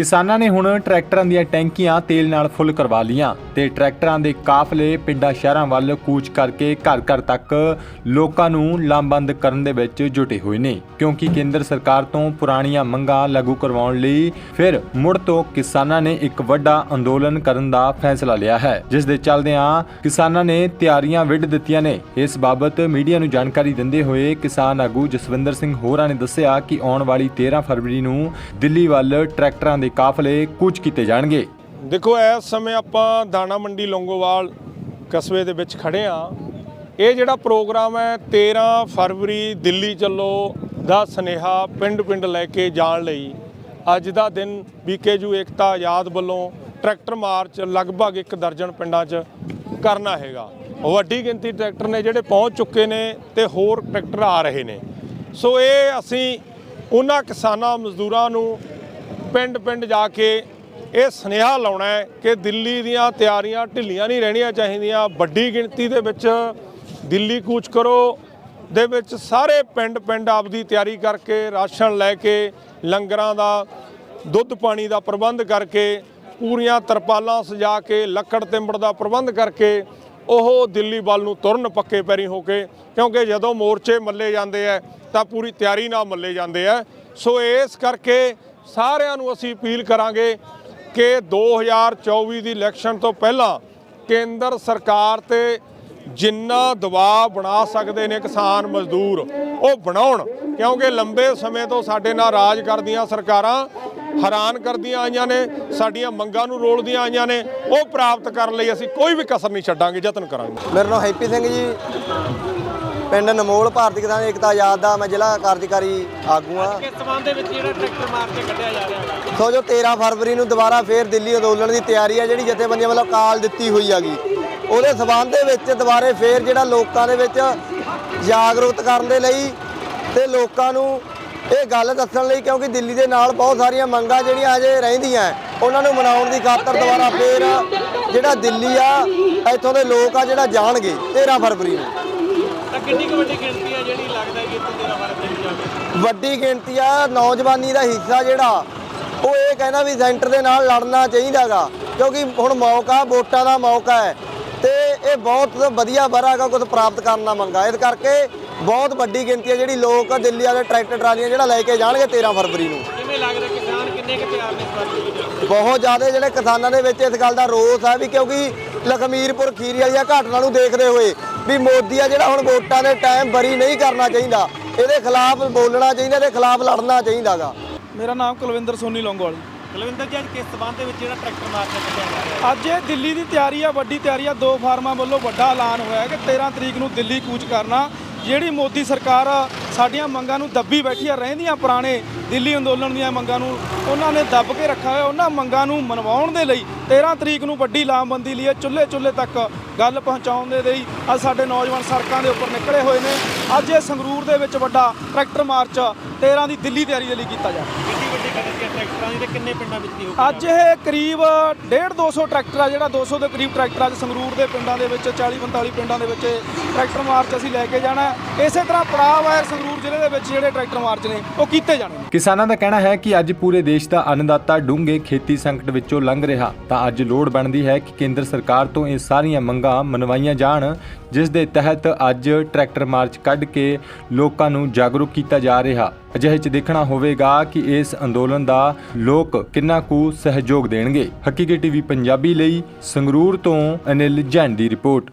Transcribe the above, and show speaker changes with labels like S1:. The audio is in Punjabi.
S1: ਕਿਸਾਨਾਂ ਨੇ ਹੁਣ ਟਰੈਕਟਰਾਂ ਦੀਆਂ ਟੈਂਕੀਆਂ ਤੇਲ ਨਾਲ ਫੁੱਲ ਕਰਵਾ ਲੀਆਂ ਤੇ ਟਰੈਕਟਰਾਂ ਦੇ ਕਾਫਲੇ ਪਿੰਡਾਂ ਸ਼ਹਿਰਾਂ ਵੱਲ ਕੂਚ ਕਰਕੇ ਘਰ ਘਰ ਤੱਕ ਲੋਕਾਂ ਨੂੰ ਲਾਮਬੰਦ ਕਰਨ ਦੇ ਵਿੱਚ ਜੁਟੇ ਹੋਏ ਨੇ। ਕਿਉਂਕਿ ਕੇਂਦਰ ਸਰਕਾਰ ਤੋਂ ਪੁਰਾਣੀਆਂ ਮੰਗਾਂ ਲਾਗੂ ਕਰਵਾਉਣ ਲਈ ਫਿਰ ਮੁੜ ਤੋਂ ਕਿਸਾਨਾਂ ਨੇ ਇੱਕ ਵੱਡਾ ਅੰਦੋਲਨ ਕਰਨ ਦਾ ਫੈਸਲਾ ਲਿਆ ਹੈ, ਜਿਸ ਦੇ ਚੱਲਦਿਆਂ ਕਿਸਾਨਾਂ ਨੇ ਤਿਆਰੀਆਂ ਵਿੱਢ ਦਿੱਤੀਆਂ ਨੇ। ਇਸ ਬਾਬਤ ਮੀਡੀਆ ਨੂੰ ਜਾਣਕਾਰੀ ਦਿੰਦੇ ਹੋਏ ਕਿਸਾਨ ਆਗੂ ਜਸਵਿੰਦਰ ਸਿੰਘ ਹੋਰਾਂ ਨੇ ਦੱਸਿਆ ਕਿ ਆਉਣ ਵਾਲੀ 13 ਫਰਵਰੀ ਨੂੰ ਦਿੱਲੀ ਵੱਲ ਟਰੈਕਟਰਾਂ ਦੇ ਕਾਫਲੇ ਕੂਚ ਕੀਤੇ ਜਾਣਗੇ।
S2: ਦੇਖੋ, ਇਸ ਸਮੇਂ ਆਪਾਂ ਦਾਣਾ ਮੰਡੀ ਲੌਂਗੋਵਾਲ ਕਸਬੇ ਦੇ ਵਿੱਚ ਖੜੇ ਆ ਇਹ ਜਿਹੜਾ ਪ੍ਰੋਗਰਾਮ ਹੈ 13 ਫਰਵਰੀ ਦਿੱਲੀ ਚੱਲੋ ਦਾ ਸਨੇਹਾ ਪਿੰਡ-ਪਿੰਡ ਲੈ ਕੇ ਜਾਣ ਲਈ। ਅੱਜ ਦਾ ਦਿਨ ਬੀਕੇਯੂ ਏਕਤਾ ਆਜ਼ਾਦ ਵੱਲੋਂ ਟਰੈਕਟਰ ਮਾਰਚ ਲਗਭਗ ਇੱਕ ਦਰਜਨ ਪਿੰਡਾਂ 'ਚ ਕਰਨਾ ਹੈਗਾ। ਵੱਡੀ ਗਿਣਤੀ ਟਰੈਕਟਰ ਨੇ ਜਿਹੜੇ ਪਹੁੰਚ ਚੁੱਕੇ ਨੇ ਤੇ ਹੋਰ ਟਰੈਕਟਰ ਆ ਰਹੇ ਨੇ। ਸੋ ਇਹ ਅਸੀਂ ਉਹਨਾਂ ਕਿਸਾਨਾਂ ਮਜ਼ਦੂਰਾਂ ਨੂੰ ਪਿੰਡ-ਪਿੰਡ ਜਾ ਕੇ ਇਹ ਸੁਨੇਹਾ ਲਾਉਣਾ ਹੈ ਕਿ ਦਿੱਲੀ ਦੀਆਂ ਤਿਆਰੀਆਂ ਢਿੱਲੀਆਂ ਨਹੀਂ ਰਹਿਣੀਆਂ ਚਾਹੀਦੀਆਂ। ਵੱਡੀ ਗਿਣਤੀ ਦੇ ਵਿੱਚ ਦਿੱਲੀ ਕੂਚ ਕਰੋ, ਦੇ ਵਿੱਚ ਸਾਰੇ ਪਿੰਡ-ਪਿੰਡ ਆਪਦੀ ਤਿਆਰੀ ਕਰਕੇ ਰਾਸ਼ਨ ਲੈ ਕੇ, ਲੰਗਰਾਂ ਦਾ, ਦੁੱਧ ਪਾਣੀ ਦਾ ਪ੍ਰਬੰਧ ਕਰਕੇ, ਪੂਰੀਆਂ ਤਰਪਾਲਾਂ ਸਜਾ ਕੇ, ਲੱਕੜ ਤਿੰਬੜ ਦਾ ਪ੍ਰਬੰਧ ਕਰਕੇ ਉਹ ਦਿੱਲੀ ਵੱਲ ਨੂੰ ਤੁਰਨ ਪੱਕੇ ਪੈਰੀ ਹੋ ਕੇ, ਕਿਉਂਕਿ ਜਦੋਂ ਮੋਰਚੇ ਮੱਲੇ ਜਾਂਦੇ ਆ, ਤਾਂ ਪੂਰੀ ਤਿਆਰੀ ਨਾਲ ਮੱਲੇ ਜਾਂਦੇ ਆ। ਸੋ ਇਸ ਕਰਕੇ ਸਾਰਿਆਂ ਨੂੰ ਅਸੀਂ ਅਪੀਲ ਕਰਾਂਗੇ ਕਿ 2024 ਦੀ ਇਲੈਕਸ਼ਨ ਤੋਂ ਪਹਿਲਾਂ ਕੇਂਦਰ ਸਰਕਾਰ ਤੇ ਜਿੰਨਾ ਦਬਾਅ ਬਣਾ ਸਕਦੇ ਨੇ ਕਿਸਾਨ ਮਜ਼ਦੂਰ, ਉਹ ਬਣਾਉਣ। ਕਿਉਂਕਿ ਲੰਬੇ ਸਮੇਂ ਤੋਂ ਸਾਡੇ ਨਾਲ ਰਾਜ ਕਰਦੀਆਂ ਸਰਕਾਰਾਂ, ਹੈਰਾਨ ਕਰਦੀਆਂ ਆਈਆਂ ਨੇ, ਸਾਡੀਆਂ ਮੰਗਾਂ ਨੂੰ ਰੋਲਦੀਆਂ ਆਈਆਂ ਨੇ, ਉਹ ਪ੍ਰਾਪਤ ਕਰਨ ਲਈ ਅਸੀਂ ਕੋਈ ਵੀ ਕਸਰ ਨਹੀਂ ਛੱਡਾਂਗੇ, ਯਤਨ ਕਰਾਂਗੇ।
S3: ਮੇਰਾ ਨਾਮ ਹੈਪੀ ਸਿੰਘ ਜੀ। ਪਿੰਡ ਨਮੋਲ ਭਾਰਤੀ ਕਿਸਾਨ ਏਕਤਾ ਆਜ਼ਾਦ ਦਾ ਮੈਂ ਜ਼ਿਲ੍ਹਾ ਕਾਰਜਕਾਰੀ ਆਗੂ ਆ
S4: ਕਿਸ ਸੰਬੰਧ ਦੇ ਵਿੱਚ ਜਿਹੜਾ ਟਰੈਕਟਰ ਮਾਰ ਕੇ ਕੱਢਿਆ ਜਾ ਰਿਹਾ ਹੈ
S3: ਸੋ ਜੋ 13 ਫਰਵਰੀ ਨੂੰ ਦੁਬਾਰਾ ਫੇਰ ਦਿੱਲੀ ਅੰਦੋਲਨ ਦੀ ਤਿਆਰੀ ਆ ਜਿਹੜੀ ਜਥੇਬੰਦੀਆਂ ਵੱਲੋਂ ਕਾਲ ਦਿੱਤੀ ਹੋਈ ਹੈਗੀ। ਉਹਦੇ ਸਬੰਧ ਦੇ ਵਿੱਚ ਦੁਬਾਰੇ ਫੇਰ ਜਿਹੜਾ ਲੋਕਾਂ ਦੇ ਵਿੱਚ ਜਾਗਰੂਕਤ ਕਰਨ ਦੇ ਲਈ ਤੇ ਲੋਕਾਂ ਨੂੰ ਇਹ ਗੱਲ ਦੱਸਣ ਲਈ ਕਿਉਂਕਿ ਦਿੱਲੀ ਦੇ ਨਾਲ ਬਹੁਤ ਸਾਰੀਆਂ ਮੰਗਾਂ ਜਿਹੜੀਆਂ ਅਜੇ ਰਹਿੰਦੀਆਂ ਉਹਨਾਂ ਨੂੰ ਮਨਾਉਣ ਦੀ ਖਾਤਰ ਦੁਬਾਰਾ ਫੇਰ ਜਿਹੜਾ ਦਿੱਲੀ ਆ ਇੱਥੋਂ ਦੇ ਲੋਕ ਆ ਜਿਹੜਾ ਜਾਣਗੇ 13 ਫਰਵਰੀ ਨੂੰ।
S4: ਕਿੰਨੀ ਕੁ ਵੱਡੀ ਗਿਣਤੀ ਹੈ ਜਿਹੜੀ ਲੱਗਦਾ ਕਿ ਇੱਥੇ ਤੇਰਾ ਭਾਰਤ ਦੇ ਵਿੱਚ ਜਾਵੇ
S3: ਵੱਡੀ ਗਿਣਤੀ ਆ ਨੌਜਵਾਨੀ ਦਾ ਹਿੱਸਾ ਜਿਹੜਾ ਉਹ ਇਹ ਕਹਿੰਦਾ ਵੀ ਸੈਂਟਰ ਦੇ ਨਾਲ ਲੜਨਾ ਚਾਹੀਦਾਗਾ ਕਿਉਂਕਿ ਹੁਣ ਮੌਕਾ ਵੋਟਾਂ ਦਾ ਮੌਕਾ ਹੈ। ਤੇ ਇਹ ਬਹੁਤ ਵਧੀਆ ਬਰਾਗਾ ਕੁਝ ਪ੍ਰਾਪਤ ਕਰਨ ਦਾ ਮੰਗਾ ਇਸ ਕਰਕੇ ਬਹੁਤ ਵੱਡੀ ਗਿਣਤੀ ਹੈ ਜਿਹੜੀ ਲੋਕ ਦਿੱਲੀ ਵਾਲੇ ਟਰੈਕਟਰ ਟਰਾਲੀਆਂ ਜਿਹੜਾ ਲੈ ਕੇ ਜਾਣਗੇ 13 ਫਰਵਰੀ ਨੂੰ।
S4: ਕਿਵੇਂ ਲੱਗਦਾ ਕਿਸਾਨ ਕਿੰਨੇ ਕੁ ਤਿਆਰ ਨੇ ਇਸ ਵਾਰ? ਦਿੱਲੀ ਜਾਣ ਨੂੰ?
S3: ਬਹੁਤ ਜ਼ਿਆਦਾ ਜਿਹੜੇ ਕਿਸਾਨਾਂ ਦੇ ਵਿੱਚ ਇਸ ਗੱਲ ਦਾ ਰੋਸ ਹੈ ਵੀ ਕਿਉਂਕਿ ਲਖਮੀਰਪੁਰ ਖੀਰੀ ਵਾਲੀਆਂ ਘਟਨਾ ਨੂੰ ਦੇਖਦੇ ਹੋਏ ਵੀ ਮੋਦੀ ਆ ਜਿਹੜਾ ਹੁਣ ਵੋਟਾਂ ਦੇ ਟਾਈਮ ਬਰੀ ਨਹੀਂ ਕਰਨਾ ਚਾਹੀਦਾ। ਇਹਦੇ ਖਿਲਾਫ ਬੋਲਣਾ ਚਾਹੀਦਾ ਇਹਦੇ ਖਿਲਾਫ ਲੜਨਾ ਚਾਹੀਦਾਗਾ
S5: ਮੇਰਾ ਨਾਮ ਕੁਲਵਿੰਦਰ ਸੋਨੀ ਲੌਂਗੋਵਾਲ।
S4: ਕੁਲਵਿੰਦਰ ਜੀ ਅੱਜ ਕਿਸ ਸੰਬੰਧ ਦੇ ਵਿੱਚ ਜਿਹੜਾ ਟਰੈਕਟਰ ਮਾਰ ਕੇ ਕੱਢਿਆ ਜਾ ਰਿਹਾ? ਹੈ
S5: ਅੱਜ ਇਹ ਦਿੱਲੀ ਦੀ ਤਿਆਰੀ ਆ ਵੱਡੀ ਤਿਆਰੀ ਆ। ਦੋ ਫਾਰਮਾਂ ਵੱਲੋਂ ਵੱਡਾ ਐਲਾਨ ਹੋਇਆ ਹੈ ਕਿ 13 ਤਰੀਕ ਨੂੰ ਦਿੱਲੀ ਕੂਚ ਕਰਨਾ। ਜਿਹੜੀ ਮੋਦੀ ਸਰਕਾਰ ਸਾਡੀਆਂ ਮੰਗਾਂ ਨੂੰ ਦੱਬੀ ਬੈਠੀ ਆ ਰਹਿੰਦੀਆਂ ਪੁਰਾਣੇ ਦਿੱਲੀ ਅੰਦੋਲਨ ਦੀਆਂ ਮੰਗਾਂ ਨੂੰ। ਉਹਨਾਂ ਨੇ ਦੱਬ ਕੇ ਰੱਖਿਆ ਹੋਇਆ। ਉਹਨਾਂ ਮੰਗਾਂ ਨੂੰ ਮਨਵਾਉਣ ਦੇ ਲਈ 13 ਤਰੀਕ ਨੂੰ ਵੱਡੀ ਲਾਮਬੰਦੀ ਲਈ ਚੁੱਲ੍ਹੇ ਚੁੱਲ੍ਹੇ ਤੱਕ ਗੱਲ ਪਹੁੰਚਾਉਣ ਦੇ ਲਈ ਅੱਜ ਸਾਡੇ ਨੌਜਵਾਨ ਸੜਕਾਂ ਦੇ ਉੱਪਰ ਨਿਕਲੇ ਹੋਏ ਨੇ। ਅੱਜ ਇਹ ਸੰਗਰੂਰ ਦੇ ਵਿੱਚ ਵੱਡਾ ਟਰੈਕਟਰ ਮਾਰਚ 13 ਦੀ ਦਿੱਲੀ ਤਿਆਰੀ ਦੇ ਲਈ ਕੀਤਾ ਜਾ ਰਿਹਾ
S4: ਕਿੰਨੀ ਵੱਡੀ ਗਿਣਤੀ ਹੈ ਟਰੈਕਟਰਾਂ ਦੀ ਤੇ ਕਿੰਨੇ ਪਿੰਡਾਂ ਵਿੱਚ ਦੀ ਹੋਊਗੀ
S5: ਅੱਜ ਇਹ ਕਰੀਬ 1.5 200 ਟਰੈਕਟਰ ਆ ਜਿਹੜਾ 200 ਦੇ ਕਰੀਬ ਟਰੈਕਟਰ ਅੱਜ ਸੰਗਰੂਰ ਦੇ ਪਿੰਡਾਂ ਦੇ ਵਿੱਚ 40 45 ਪਿੰਡਾਂ ਦੇ ਵਿੱਚ ਟਰੈਕਟਰ ਮਾਰਚ ਅਸੀਂ ਲੈ ਕੇ ਜਾਣਾ। ਇਸੇ ਤਰ੍ਹਾਂ ਹੈ ਸੰਗਰੂਰ ਜ਼ਿਲ੍ਹੇ ਦੇ ਵਿੱਚ ਜਿਹੜੇ ਟਰੈਕਟਰ ਮਾਰਚ ਨੇ ਉਹ ਕੀਤੇ ਜਾਣੇ ਨੇ।
S1: ਕਿਸਾਨਾਂ ਦਾ ਕਹਿਣਾ ਹੈ ਕਿ ਅੱਜ ਪੂਰੇ ਦੇਸ਼ ਦਾ ਅੰਨਦਾਤਾ ਡੂੰਘੇ ਖੇਤੀ ਸੰਕਟ ਵਿੱਚੋਂ ਲੰਘ ਰਿਹਾ। ਤਾਂ ਅੱਜ ਲੋੜ ਬਣਦੀ ਹੈ ਕਿ ਕੇਂਦਰ ਸਰਕਾਰ ਤੋਂ ਇਹ ਸਾਰੀਆਂ ਮੰਗਾਂ ਮਨਵਾਈਆਂ ਜਾਣ। ਜਿਸ ਦੇ ਤਹਿਤ ਅੱਜ ਟਰੈਕਟਰ ਮਾਰਚ ਕੱਢ ਕੇ ਲੋਕਾਂ ਨੂੰ ਜਾਗਰੂਕ ਕੀਤਾ ਜਾ ਰਿਹਾ। ਅਜਿਹੇ ਚ ਦੇਖਣਾ ਹੋਵੇਗਾ ਕਿ ਇਸ ਅੰਦੋਲਨ ਦਾ ਲੋਕ ਕਿੰਨਾ ਕੁ ਸਹਿਯੋਗ ਦੇਣਗੇ। ਹਕੀਕੀ ਟੀਵੀ ਪੰਜਾਬੀ ਲਈ ਸੰਗਰੂਰ ਤੋਂ ਅਨਿਲ ਜੈਨ ਦੀ ਰਿਪੋਰਟ।